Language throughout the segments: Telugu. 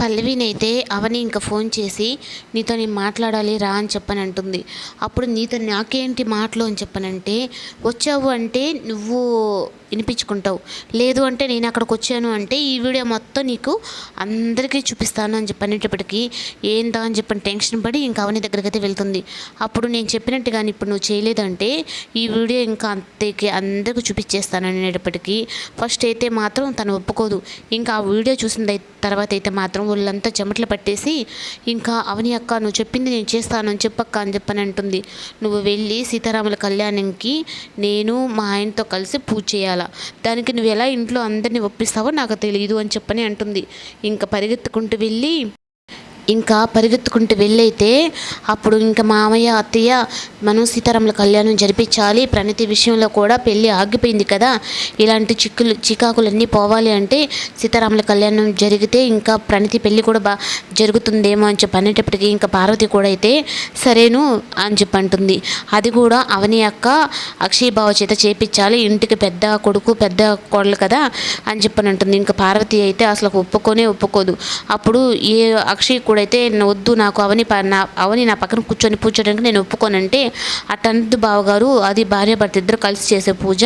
పల్లవినైతే అవని ఇంకా ఫోన్ చేసి నీతో నేను మాట్లాడాలి రా అని చెప్పని అంటుంది అప్పుడు నీతో నాకేంటి మాటలు అని చెప్పనంటే వచ్చావు అంటే నువ్వు వినిపించుకుంటావు. లేదు అంటే నేను అక్కడికి వచ్చాను అంటే ఈ వీడియో మొత్తం నీకు అందరికీ చూపిస్తాను అని చెప్పి అనేటప్పటికీ ఏందా అని చెప్పని టెన్షన్ పడి ఇంకా అవని దగ్గరికి అయితే వెళ్తుంది. అప్పుడు నేను చెప్పినట్టు కానీ ఇప్పుడు నువ్వు చేయలేదంటే ఈ వీడియో ఇంకా అంతకి అందరికీ చూపించేస్తాను అనేటప్పటికీ ఫస్ట్ అయితే మాత్రం తను ఒప్పుకోదు. ఇంకా ఆ వీడియో చూసిన తర్వాత అయితే మాత్రం వాళ్ళంతా చెమటలు పట్టేసి ఇంకా అవని అక్క నువ్వు చెప్పింది నేను చేస్తాను అని చెప్పక్క అని చెప్పని అంటుంది. నువ్వు వెళ్ళి సీతారాముల కళ్యాణంకి నేను మా ఆయనతో కలిసి పూజ చేయాలి? దానికి నువ్వు ఎలా ఇంట్లో అందరినీ ఒప్పిస్తావో నాకు తెలియదు అని చెప్పని అంటుంది. ఇంకా పరిగెత్తుకుంటూ వెళ్ళి ఇంకా పరిగెత్తుకుంటూ వెళ్ళైతే అప్పుడు ఇంకా మామయ్య అత్తయ్య మనం సీతారాముల కళ్యాణం జరిపించాలి. ప్రణతి విషయంలో కూడా పెళ్ళి ఆగిపోయింది కదా. ఇలాంటి చిక్కులు చికాకులన్నీ పోవాలి అంటే సీతారాముల కళ్యాణం జరిగితే ఇంకా ప్రణతి పెళ్ళి కూడా బా జరుగుతుందేమో అని చెప్పి అనేటప్పటికీ ఇంకా పార్వతి కూడా అయితే సరేను అని చెప్పి అంటుంది. అది కూడా అవని అక్క అక్షయ్ చేత చేపించాలి. ఇంటికి పెద్ద కొడుకు పెద్ద కోడలు కదా అని చెప్పని అంటుంది. ఇంకా పార్వతి అయితే అసలు ఒప్పుకొనే ఒప్పుకోదు. అప్పుడు ఏ అక్షయ్ కూడా అయితే వద్దు నాకు అవని ప- నా అవని నా పక్కన కూర్చొని పూజడానికి నేను ఒప్పుకోనంటే అటందు బావగారు అది భార్య భర్త ఇద్దరు కలిసి చేసే పూజ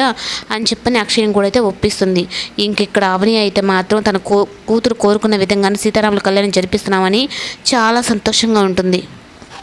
అని చెప్పని అక్షయం కూడా అయితే ఒప్పిస్తుంది. ఇంక ఇక్కడ అవని అయితే మాత్రం తన కో కూతురు కోరుకున్న విధంగానే సీతారాముల కళ్యాణం జరిపిస్తున్నామని చాలా సంతోషంగా ఉంటుంది.